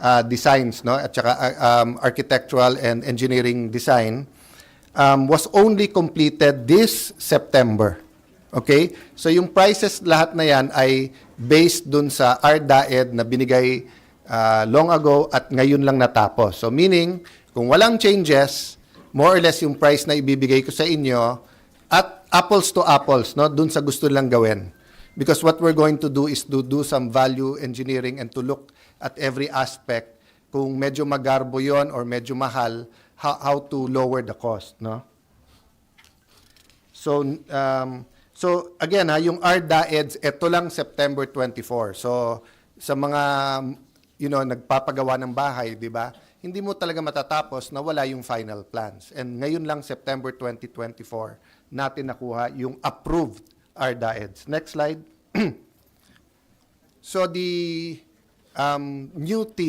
uh, designs no at saka uh, um, architectural and engineering design um, was only completed this September. Okay? So yung prices lahat na yan ay based dun sa RDAED na binigay uh, long ago at ngayon lang natapos. So meaning, kung walang changes, more or less yung price na ibibigay ko sa inyo at apples to apples, no, dun sa gusto lang gawin. Because what we're going to do is to do some value engineering and to look at every aspect kung medyo magarbo yon or medyo mahal, how, how to lower the cost, no? So, um, so again ha, yung RDAEDS, ito lang September 24. So, sa mga, you know, nagpapagawa ng bahay, di ba? Hindi mo talaga matatapos na wala yung final plans. And ngayon lang, September 2024, natin nakuha yung approved RDAEDS. Next slide. so, the um, new team,